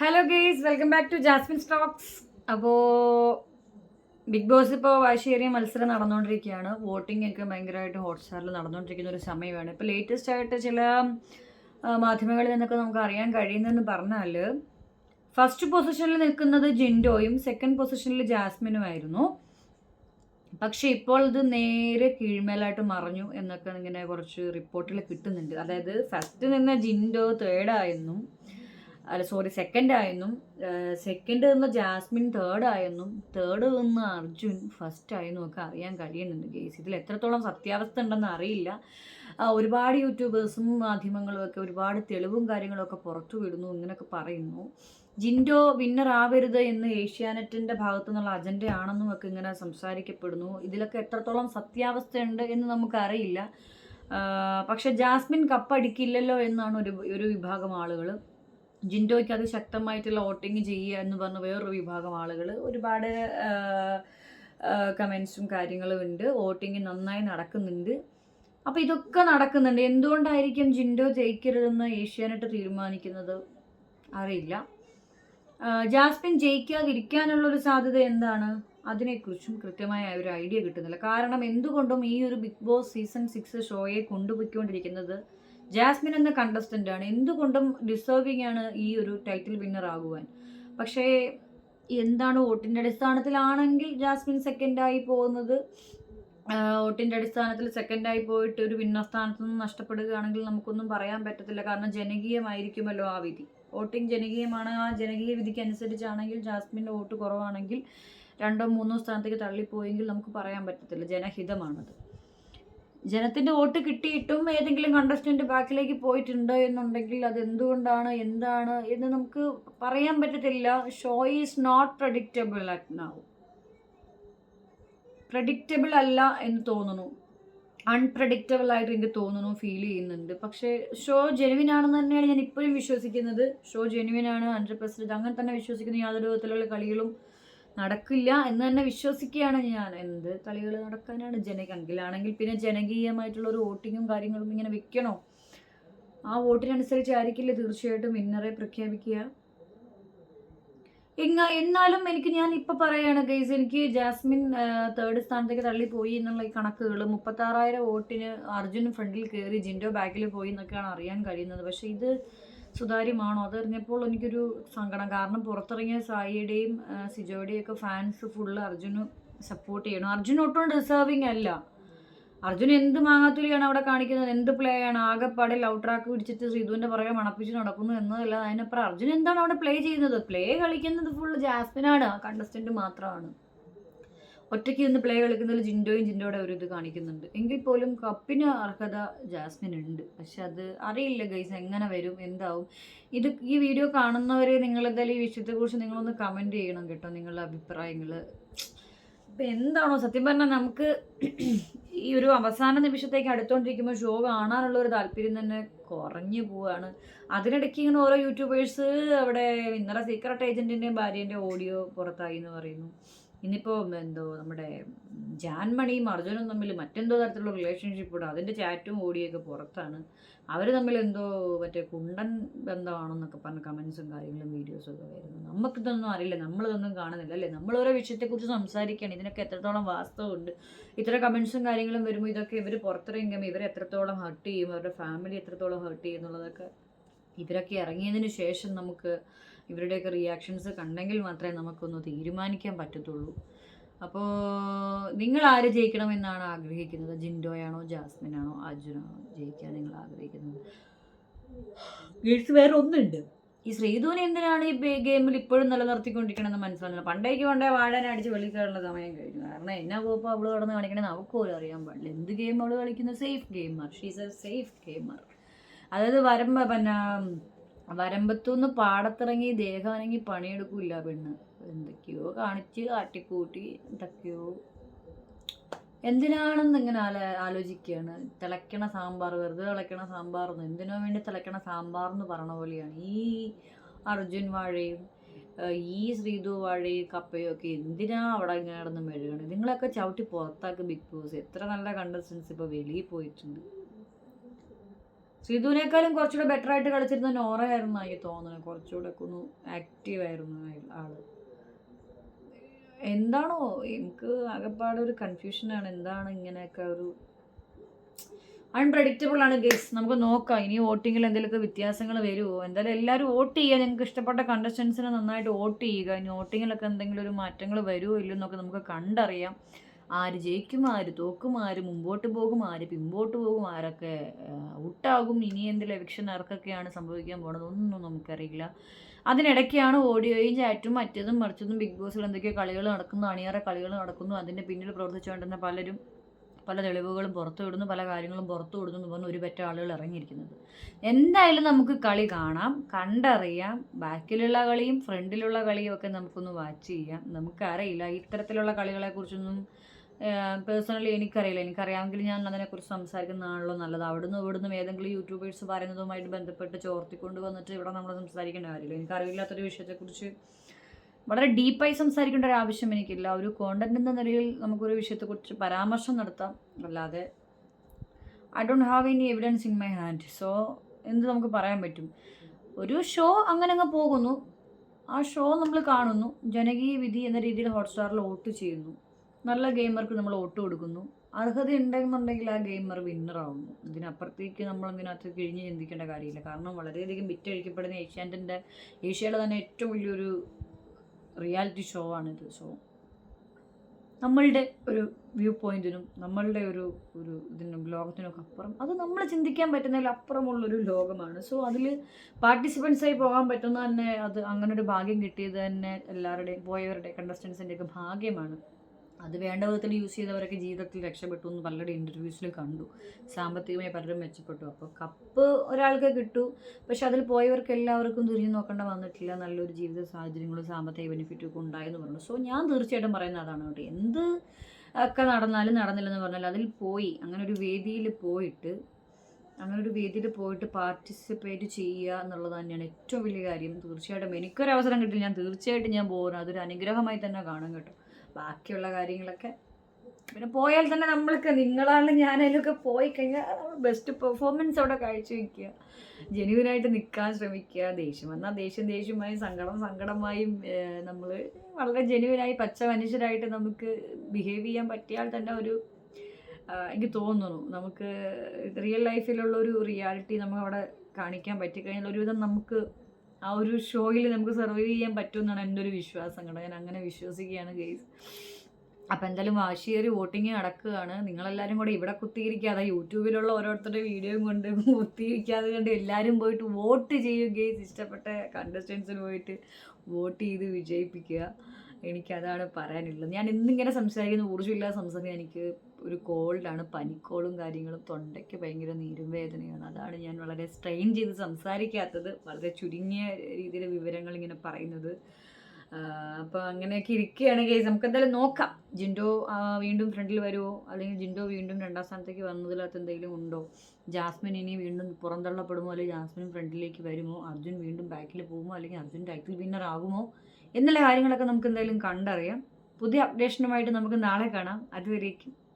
Hello guys welcome back to Jasmine stocks അപ്പോൾ big boss ഇപ്പോൾ വാശിയേറിയ മത്സരം നടന്നുകൊണ്ടിരിക്കുകയാണ്. വോട്ടിംഗ് ഒക്കെ ഭയങ്കരമായിട്ട് ഹോട്ട്സ്റ്റാറിൽ നടന്നുകൊണ്ടിരിക്കുന്ന ഒരു സമയമാണ്. ഇപ്പോൾ ലേറ്റസ്റ്റ് ആയിട്ട് ചില മാധ്യമങ്ങളിൽ നിന്നൊക്കെ നമുക്ക് അറിയാൻ കഴിയുന്നതെന്ന് പറഞ്ഞാൽ ഫസ്റ്റ് പൊസിഷനിൽ നിൽക്കുന്നത് ജിൻഡോയും സെക്കൻഡ് പൊസിഷനിൽ ജാസ്മിനും ആയിരുന്നു. പക്ഷേ ഇപ്പോൾ ഇത് നേരെ കീഴ്മേലായിട്ട് മറഞ്ഞു എന്നൊക്കെ ഇങ്ങനെ കുറച്ച് റിപ്പോർട്ടിൽ കിട്ടുന്നുണ്ട്. അതായത് ഫസ്റ്റ് നിന്ന ജിൻഡോ തേർഡായെന്നും അല്ല സോറി സെക്കൻഡ് ആയെന്നും സെക്കൻഡ് നിന്ന് ജാസ്മിൻ തേർഡ് ആയെന്നും തേർഡ് നിന്ന് അർജുൻ ഫസ്റ്റ് ആയെന്നും ഒക്കെ അറിയാൻ കഴിയുന്നുണ്ട് കേസ് ഇതിൽ എത്രത്തോളം സത്യാവസ്ഥ ഉണ്ടെന്ന് അറിയില്ല. ഒരുപാട് യൂട്യൂബേഴ്സും മാധ്യമങ്ങളും ഒക്കെ ഒരുപാട് തെളിവും കാര്യങ്ങളൊക്കെ പുറത്തു വിടുന്നു ഇങ്ങനെയൊക്കെ പറയുന്നു. ജിൻഡോ വിന്നർ ആവരുത് എന്ന് ഏഷ്യാനെറ്റിന്റെ ഭാഗത്തു നിന്നുള്ള അജണ്ടയാണെന്നും ഒക്കെ ഇങ്ങനെ സംസാരിക്കപ്പെടുന്നു. ഇതിലൊക്കെ എത്രത്തോളം സത്യാവസ്ഥയുണ്ട് എന്ന് നമുക്കറിയില്ല പക്ഷെ ജാസ്മിൻ കപ്പടിക്കില്ലല്ലോ എന്നാണ് ഒരു ഒരു വിഭാഗം ആളുകൾ ജിൻഡോയ്ക്ക് അത് ശക്തമായിട്ടുള്ള വോട്ടിങ് ചെയ്യുക എന്ന് പറഞ്ഞ വേറൊരു വിഭാഗം ആളുകൾ ഒരുപാട് കമൻസും കാര്യങ്ങളും ഉണ്ട്. വോട്ടിങ് നന്നായി നടക്കുന്നുണ്ട്. അപ്പോൾ ഇതൊക്കെ നടക്കുന്നുണ്ട്. എന്തുകൊണ്ടായിരിക്കും ജിൻഡോ ജയിക്കരുതെന്ന് ഏഷ്യാനെറ്റ് തീരുമാനിക്കുന്നത്? അറിയില്ല. ജാസ്മിൻ ജയിക്കാതിരിക്കാനുള്ളൊരു സാധ്യത എന്താണ്? അതിനെക്കുറിച്ചും കൃത്യമായ ഒരു ഐഡിയ കിട്ടുന്നില്ല. കാരണം എന്തുകൊണ്ടും ഈ ഒരു ബിഗ് ബോസ് സീസൺ സിക്സ് ഷോയെ കൊണ്ടുപോയിക്കൊണ്ടിരിക്കുന്നത് ജാസ്മിൻ എന്ന കണ്ടസ്റ്റന്റ് ആണ്. എന്തുകൊണ്ടും ഡിസേർവിംഗ് ആണ് ഈ ഒരു ടൈറ്റിൽ വിന്നർ ആകുവാൻ. പക്ഷേ എന്താണ് വോട്ടിന്റെ അടിസ്ഥാനത്തിലാണെങ്കിൽ ജാസ്മിൻ സെക്കൻഡായി പോകുന്നത്? വോട്ടിന്റെ അടിസ്ഥാനത്തിൽ സെക്കൻഡായി പോയിട്ട് ഒരു വിന്നർ സ്ഥാനത്ത് നിന്ന് നഷ്ടപ്പെടുകയാണെങ്കിൽ നമുക്കൊന്നും പറയാൻ പറ്റത്തില്ല. കാരണം ജനകീയമായിരിക്കുമല്ലോ ആ വിധി. വോട്ടിംഗ് ജനകീയമാണ്. ആ ജനകീയ വിധിക്ക് അനുസരിച്ചാണെങ്കിൽ ജാസ്മിന്റെ വോട്ട് കുറവാണെങ്കിൽ രണ്ടോ മൂന്നോ സ്ഥാനത്തേക്ക് തള്ളിപ്പോയെങ്കിൽ നമുക്ക് പറയാൻ പറ്റത്തില്ല. ജനഹിതമാണത്. ജനത്തിന്റെ വോട്ട് കിട്ടിയിട്ടും ഏതെങ്കിലും കണ്ടസ്റ്റന്റ് ബാക്കിലേക്ക് പോയിട്ടുണ്ടോ എന്നുണ്ടെങ്കിൽ അത് എന്തുകൊണ്ടാണ് എന്താണ് എന്ന് നമുക്ക് പറയാൻ പറ്റത്തില്ല. Show is not predictable at now predictable അല്ല എന്ന് തോന്നുന്നു. അൺപ്രഡിക്റ്റബിൾ ആയിട്ട് എനിക്ക് തോന്നുന്നു ഫീൽ ചെയ്യുന്നുണ്ട്. പക്ഷേ ഷോ ജെനുവിൻ ആണെന്ന് തന്നെയാണ് ഞാൻ ഇപ്പോഴും വിശ്വസിക്കുന്നത്. ഷോ ജെനുവിൻ ആണ് ഹൺഡ്രഡ് പെർസെന്റ് അങ്ങനെ തന്നെ വിശ്വസിക്കുന്ന യാതൊരു വിധത്തിലുള്ള കളികളും നടക്കില്ല എന്ന് തന്നെ വിശ്വസിക്കുകയാണ് ഞാൻ. എന്ത് കളികൾ നടക്കാനാണ്? ജനകെങ്കിലാണെങ്കിൽ പിന്നെ ജനകീയമായിട്ടുള്ള ഒരു വോട്ടിങ്ങും കാര്യങ്ങളും ഇങ്ങനെ വെക്കണോ? ആ വോട്ടിനനുസരിച്ച് ആയിരിക്കില്ല തീർച്ചയായിട്ടും വിന്നറെ പ്രഖ്യാപിക്കുക? എങ്ങ എന്നാലും എനിക്ക് ഞാൻ ഇപ്പൊ പറയാണ് ഗൈസ് എനിക്ക് ജാസ്മിൻ തേർഡ് സ്ഥാനത്തേക്ക് തള്ളിപ്പോയി എന്നുള്ള ഈ കണക്കുകൾ മുപ്പത്താറായിരം വോട്ടിന് അർജുൻ ഫ്രണ്ടിൽ കയറി ജിൻഡോ ബാക്കിൽ പോയി എന്നൊക്കെയാണ് അറിയാൻ കഴിയുന്നത്. പക്ഷേ ഇത് സുതാര്യമാണോ? അതറിഞ്ഞപ്പോൾ എനിക്കൊരു സങ്കടം. കാരണം പുറത്തിറങ്ങിയ സായിയുടെയും സിജോയുടെയും ഒക്കെ ഫാൻസ് ഫുള്ള് അർജുന് സപ്പോർട്ട് ചെയ്യണം. അർജുൻ ഒട്ടും ഡിസേർവിങ് അല്ല. അർജുൻ എന്ത് മാങ്ങാത്തുലിയാണ് അവിടെ കാണിക്കുന്നത്? എന്ത് പ്ലേ ആണ്? ആകെപ്പാടെ ലവ് ട്രാക്ക് പിടിച്ചിട്ട് സിധുവിന്റെ പുറകെ മണപ്പിച്ച് നടക്കുന്നു എന്നതല്ല അതിനപ്പുറം അർജുൻ എന്താണ് അവിടെ പ്ലേ ചെയ്യുന്നത്? പ്ലേ കളിക്കുന്നത് ഫുള്ള് ജാസ്മിനാണ്. ആ കണ്ടസ്റ്റന്റ് മാത്രമാണ്. ഒറ്റയ്ക്ക് നിന്ന് പ്ലേ കളിക്കുന്നതിൽ ജിൻഡോയും ജിൻഡോയുടെ ഒരു ഇത് കാണിക്കുന്നുണ്ട്. എങ്കിൽ പോലും കപ്പിന് അർഹത ജാസ്മിൻ ഉണ്ട്. പക്ഷെ അത് അറിയില്ല ഗൈസ് എങ്ങനെ വരും എന്താവും. ഇത് ഈ വീഡിയോ കാണുന്നവരെ നിങ്ങൾ എന്തായാലും ഈ വിഷയത്തെക്കുറിച്ച് നിങ്ങളൊന്ന് കമന്റ് ചെയ്യണം കേട്ടോ നിങ്ങളുടെ അഭിപ്രായങ്ങൾ ഇപ്പം എന്താണോ സത്യം പറഞ്ഞാൽ നമുക്ക് ഈ ഒരു അവസാന നിമിഷത്തേക്ക് അടുത്തോണ്ടിരിക്കുമ്പോൾ ഷോ കാണാനുള്ള ഒരു താല്പര്യം തന്നെ കുറഞ്ഞു പോവാണ്. അതിനിടയ്ക്ക് ഇങ്ങനെ ഓരോ യൂട്യൂബേഴ്സ് അവിടെ ഇന്നലെ സീക്രട്ട് ഏജന്റിന്റെയും ഭാര്യേന്റെ ഓഡിയോ പുറത്തായി എന്ന് പറയുന്നു. ഇന്നിപ്പോ എന്തോ നമ്മുടെ ജാൻമണിയും അർജുനും തമ്മിൽ മറ്റെന്തോ തരത്തിലുള്ള റിലേഷൻഷിപ്പ് ഉണ്ട്. അതിന്റെ ചാറ്റും ഓടിയൊക്കെ പുറത്താണ്. അവർ തമ്മിൽ എന്തോ മറ്റേ കുണ്ടൻ ബന്ധമാണെന്നൊക്കെ പറഞ്ഞ കമൻസും കാര്യങ്ങളും വീഡിയോസും ഒക്കെ വരുന്നു. നമുക്കിതൊന്നും അറിയില്ല. നമ്മളിതൊന്നും കാണുന്നില്ല അല്ലേ? നമ്മൾ ഓരോ വിഷയത്തെക്കുറിച്ച് സംസാരിക്കുകയാണ്. ഇതിനൊക്കെ എത്രത്തോളം വാസ്തവമുണ്ട്. ഇത്ര കമൻസും കാര്യങ്ങളും വരുമ്പോൾ ഇതൊക്കെ ഇവർ പുറത്തിറങ്ങുമ്പോൾ ഇവർ എത്രത്തോളം ഹർട്ട് ചെയ്യും? അവരുടെ ഫാമിലി എത്രത്തോളം ഹർട്ട് ചെയ്യും എന്നുള്ളതൊക്കെ ഇവരൊക്കെ ഇറങ്ങിയതിന് ശേഷം നമുക്ക് ഇവരുടെയൊക്കെ റിയാക്ഷൻസ് കണ്ടെങ്കിൽ മാത്രമേ നമുക്കൊന്ന് തീരുമാനിക്കാൻ പറ്റത്തുള്ളൂ. അപ്പോൾ നിങ്ങൾ ആര് ജയിക്കണമെന്നാണ് ആഗ്രഹിക്കുന്നത്? ജിൻഡോയാണോ ജാസ്മിനാണോ അർജുനാണോ ജയിക്കാൻ നിങ്ങൾ ആഗ്രഹിക്കുന്നത്? ഗേൾസ് വേറെ ഒന്നുണ്ട്. ഈ ശ്രീധുവിനെ എന്തിനാണ് ഈ ഗെയിമിൽ ഇപ്പോഴും നിലനിർത്തിക്കൊണ്ടിരിക്കണമെന്ന് മനസ്സിലാകുന്നില്ല പണ്ടേക്ക് കൊണ്ടേ വാഴാൻ അടിച്ച് കയറുന്ന സമയം കഴിഞ്ഞു. കാരണം എന്നാ പോപ്പോ അവൾ കടന്ന് കളിക്കണമെന്ന് അവൾക്ക് പോലും അറിയാൻ പാടില്ല. എന്ത് ഗെയിം അവൾ കളിക്കുന്ന safe gamer she's a safe gamer അതായത് വരമ്പ പിന്നെ വരമ്പത്തുനിന്ന് പാടത്തിറങ്ങി ദേഹം അനങ്ങി പണിയെടുക്കില്ല പെണ്ണ്. എന്തൊക്കെയോ കാണിച്ച് കാട്ടിക്കൂട്ടി എന്തൊക്കെയോ. എന്തിനാണെന്ന് ഇങ്ങനെ ആല ആലോചിക്കുകയാണ് തിളയ്ക്കണ സാമ്പാർ വെറുതെ തിളയ്ക്കണ സാമ്പാർ എന്ന്. എന്തിനോ വേണ്ടി തിളയ്ക്കണ സാമ്പാർ എന്ന് പറയണ പോലെയാണ്. ഈ അർജുൻ വാഴയും ഈ ശ്രീധു വാഴയും കപ്പയും ഒക്കെ എന്തിനാ അവിടെ ഇങ്ങനെ കിടന്ന് മെഴുകണ്? നിങ്ങളൊക്കെ ചവിട്ടി പുറത്താക്ക് ബിഗ് ബോസ്. എത്ര നല്ല കണ്ടസ്റ്റൻസ് ഇപ്പോൾ വെളിയിൽ പോയിട്ടുണ്ട്. സിധുവിനേക്കാളും കുറച്ചുകൂടെ ബെറ്റർ ആയിട്ട് കളിച്ചിരുന്ന നോറ ആയിരുന്നു എനിക്ക് തോന്നുന്നത്. കുറച്ചുകൂടെ ഒന്ന് ആക്റ്റീവ് ആയിരുന്നു ആൾ. എന്താണോ? എനിക്ക് ആകെപ്പാടെ ഒരു കൺഫ്യൂഷനാണ് എന്താണ് ഇങ്ങനെയൊക്കെ ഒരു അൺപ്രഡിക്റ്റബിൾ ആണ് ഗേസ് നമുക്ക് നോക്കാം. ഇനി വോട്ടിങ്ങിൽ എന്തെങ്കിലുമൊക്കെ വ്യത്യാസങ്ങൾ വരുമോ എന്തായാലും എല്ലാവരും വോട്ട് ചെയ്യുക. നിങ്ങൾക്ക് ഇഷ്ടപ്പെട്ട കണ്ടസ്റ്റൻസിനെ നന്നായിട്ട് വോട്ട് ചെയ്യുക. ഇനി വോട്ടിങ്ങിലൊക്കെ എന്തെങ്കിലും ഒരു മാറ്റങ്ങൾ വരുമോ ഇല്ലയോ എന്നൊക്കെ നമുക്ക് കണ്ടറിയാം. ആര് ജയിക്കും ആര് തോക്കും ആര് മുമ്പോട്ട് പോകും ആര് പിമ്പോട്ട് പോകും ആരൊക്കെ ഔട്ടാകും ഇനി എന്തെങ്കിലും എവിക്ഷൻ ആർക്കൊക്കെയാണ് സംഭവിക്കാൻ പോണത് ഒന്നും നമുക്കറിയില്ല. അതിനിടയ്ക്കാണ് ഓഡിയോയും ചാറ്റും മറ്റേതും മറിച്ചതും ബിഗ് ബോസിൽ എന്തൊക്കെയോ കളികൾ നടക്കുന്നു അണിയറ കളികൾ നടക്കുന്നു അതിന്റെ പിന്നിൽ പ്രവർത്തിച്ചുകൊണ്ടിരുന്ന പലരും പല തെളിവുകളും പുറത്തു വിടുന്നു പല കാര്യങ്ങളും പുറത്തു വിടുന്നു എന്ന് പറഞ്ഞ് ഒരു പറ്റ ആളുകൾ ഇറങ്ങിയിരിക്കുന്നത്. എന്തായാലും നമുക്ക് കളി കാണാം കണ്ടറിയാം ബാക്കിലുള്ള കളിയും ഫ്രണ്ടിലുള്ള കളിയും ഒക്കെ നമുക്കൊന്ന് വാച്ച് ചെയ്യാം. നമുക്കറിയില്ല ഇത്തരത്തിലുള്ള കളികളെക്കുറിച്ചൊന്നും പേഴ്സണലി എനിക്കറിയില്ല. എനിക്കറിയാമെങ്കിൽ ഞാൻ അതിനെക്കുറിച്ച് സംസാരിക്കുന്നതാണല്ലോ നല്ലത്. അവിടുന്ന് ഇവിടുന്ന് ഏതെങ്കിലും യൂട്യൂബേഴ്സ് പറയുന്നതുമായിട്ട് ബന്ധപ്പെട്ട് ചോർത്തിക്കൊണ്ട് വന്നിട്ട് ഇവിടെ നമ്മൾ സംസാരിക്കേണ്ട കാര്യമില്ല. എനിക്കറിയില്ലാത്തൊരു വിഷയത്തെക്കുറിച്ച് വളരെ ഡീപ്പായി സംസാരിക്കേണ്ട ഒരു ആവശ്യം എനിക്കില്ല. ഒരു കോണ്ടന്റ് എന്ന നിലയിൽ നമുക്കൊരു വിഷയത്തെക്കുറിച്ച് പരാമർശം നടത്താം. അല്ലാതെ I don't have any evidence in my hand so എന്ത് നമുക്ക് പറയാൻ പറ്റും? ഒരു ഷോ അങ്ങനെ അങ്ങ് പോകുന്നു. ആ ഷോ നമ്മൾ കാണുന്നു. ജനകീയ വിധി എന്ന രീതിയിൽ ഹോട്ട്സ്റ്റാറിൽ വോട്ട് ചെയ്യുന്നു. നല്ല ഗെയിമർക്ക് നമ്മൾ വോട്ട് കൊടുക്കുന്നു. അർഹത ഉണ്ടെന്നുണ്ടെങ്കിൽ ആ ഗെയിമർ വിന്നറാവുന്നു ഇതിനപ്പുറത്തേക്ക് നമ്മൾ ഇതിനകത്ത് കിഴിഞ്ഞ് ചിന്തിക്കേണ്ട കാര്യമില്ല. കാരണം വളരെയധികം വിറ്റഴിക്കപ്പെടുന്ന ഏഷ്യാന്റിന്റെ ഏഷ്യയിലെ തന്നെ ഏറ്റവും വലിയൊരു റിയാലിറ്റി ഷോ ആണിത്. സോ നമ്മളുടെ ഒരു വ്യൂ പോയിന്റിനും നമ്മളുടെ ഒരു ഒരു ഇതിനും ലോകത്തിനൊക്കെ അപ്പുറം അത് നമ്മൾ ചിന്തിക്കാൻ പറ്റുന്നതിൽ അപ്പുറമുള്ളൊരു ലോകമാണ്. സോ അതിൽ പാർട്ടിസിപ്പൻസായി പോകാൻ പറ്റുന്ന തന്നെ അത് അങ്ങനെ ഒരു ഭാഗ്യം കിട്ടിയത് തന്നെ എല്ലാവരുടെയും പോയവരുടെ കണ്ടസ്റ്റൻസിന്റെയൊക്കെ ഭാഗ്യമാണ്. അത് വേണ്ട വിധത്തിൽ യൂസ് ചെയ്തവരൊക്കെ ജീവിതത്തിൽ രക്ഷപ്പെട്ടു എന്ന് പലരുടെ ഇന്റർവ്യൂസിൽ കണ്ടു. സാമ്പത്തികമായി പലരും മെച്ചപ്പെട്ടു. അപ്പോൾ കപ്പ് ഒരാൾക്ക് കിട്ടു. പക്ഷെ അതിൽ പോയവർക്ക് എല്ലാവർക്കും തിരിഞ്ഞു നോക്കേണ്ട വന്നിട്ടില്ല. നല്ലൊരു ജീവിത സാഹചര്യങ്ങളും സാമ്പത്തിക ബെനിഫിറ്റും ഒക്കെ ഉണ്ടായെന്ന് പറഞ്ഞു. സോ ഞാൻ തീർച്ചയായിട്ടും പറയുന്ന അതാണ് കേട്ടോ. എന്ത് ഒക്കെ നടന്നാലും നടന്നില്ലെന്ന് പറഞ്ഞാൽ അതിൽ പോയി. അങ്ങനെ ഒരു വേദിയിൽ പോയിട്ട് അങ്ങനെ ഒരു വേദിയിൽ പോയിട്ട് പാർട്ടിസിപ്പേറ്റ് ചെയ്യുക എന്നുള്ളത് തന്നെയാണ് ഏറ്റവും വലിയ കാര്യം. തീർച്ചയായിട്ടും എനിക്കൊരു അവസരം കിട്ടില്ല. ഞാൻ തീർച്ചയായിട്ടും ഞാൻ പോകുന്നത് അതൊരു അനുഗ്രഹമായി തന്നെ കാണും കേട്ടോ. ബാക്കിയുള്ള കാര്യങ്ങളൊക്കെ. പിന്നെ പോയാൽ തന്നെ നമ്മൾക്ക് നിങ്ങളാണ് ഞാനതിലൊക്കെ പോയി കഴിഞ്ഞാൽ ബെസ്റ്റ് പെർഫോമൻസ് അവിടെ കാഴ്ചവെക്കുക. ജെന്യൂനായിട്ട് നിൽക്കാൻ ശ്രമിക്കുക. ദേഷ്യം വന്നാൽ ദേഷ്യം ദേഷ്യമായി സങ്കടം സങ്കടമായും നമ്മൾ വളരെ ജെന്യൂനായി പച്ച മനുഷ്യരായിട്ട് നമുക്ക് ബിഹേവ് ചെയ്യാൻ പറ്റിയാൽ തന്നെ ഒരു എനിക്ക് തോന്നുന്നു നമുക്ക് റിയൽ ലൈഫിലുള്ള ഒരു റിയാലിറ്റി നമുക്ക് അവിടെ കാണിക്കാൻ പറ്റിക്കഴിഞ്ഞാൽ ഒരുവിധം നമുക്ക് ആ ഒരു ഷോയിൽ നമുക്ക് സർവൈവ് ചെയ്യാൻ പറ്റുമെന്നാണ് എന്റെ ഒരു വിശ്വാസം കേട്ടോ. ഞാൻ അങ്ങനെ വിശ്വസിക്കുകയാണ് ഗെയ്സ് അപ്പം എന്തായാലും വാശിയേറി വോട്ടിങ് നടക്കുകയാണ്. നിങ്ങളെല്ലാവരും കൂടെ ഇവിടെ കുത്തിയിരിക്കാതെ യൂട്യൂബിലുള്ള ഓരോരുത്തരുടെ വീഡിയോയും കൊണ്ട് കുത്തിയിരിക്കാതെ കണ്ട് എല്ലാവരും പോയിട്ട് വോട്ട് ചെയ്യുകയും ഇഷ്ടപ്പെട്ട കണ്ടസ്റ്റൻസിന് പോയിട്ട് വോട്ട് ചെയ്ത് വിജയിപ്പിക്കുക. എനിക്കതാണ് പറയാനുള്ളത്. ഞാൻ ഇന്നിങ്ങനെ സംസാരിക്കുന്ന ഊർജമില്ലാതെ സംസാരിക്കാൻ എനിക്ക് ഒരു കോൾഡാണ്. പനിക്കോളും കാര്യങ്ങളും തൊണ്ടയ്ക്ക് ഭയങ്കര നീരും വേദനയാണ്. അതാണ് ഞാൻ വളരെ സ്ട്രെയിൻ ചെയ്ത് സംസാരിക്കാത്തത്. വളരെ ചുരുങ്ങിയ രീതിയിൽ വിവരങ്ങൾ ഇങ്ങനെ പറയുന്നത്. അപ്പോൾ അങ്ങനെയൊക്കെ ഇരിക്കുകയാണ് കേസ് നമുക്ക് എന്തായാലും നോക്കാം. ജിൻഡോ വീണ്ടും ഫ്രണ്ടിൽ വരുമോ അല്ലെങ്കിൽ ജിൻഡോ വീണ്ടും രണ്ടാം സ്ഥാനത്തേക്ക് വന്നതിലകത്ത് എന്തെങ്കിലും ഉണ്ടോ? ജാസ്മിൻ ഇനി വീണ്ടും പുറന്തള്ളപ്പെടുമോ? അല്ലെങ്കിൽ ജാസ്മിൻ ഫ്രണ്ടിലേക്ക് വരുമോ? അർജുൻ വീണ്ടും ബാക്കിൽ പോകുമോ? അല്ലെങ്കിൽ അർജുൻ ടൈറ്റിൽ വിന്നർ ആകുമോ? എന്നുള്ള കാര്യങ്ങളൊക്കെ നമുക്ക് എന്തായാലും കണ്ടറിയാം. പുതിയ അപ്ഡേഷനുമായിട്ട് നമുക്ക് നാളെ കാണാം. അതുവരേക്കും.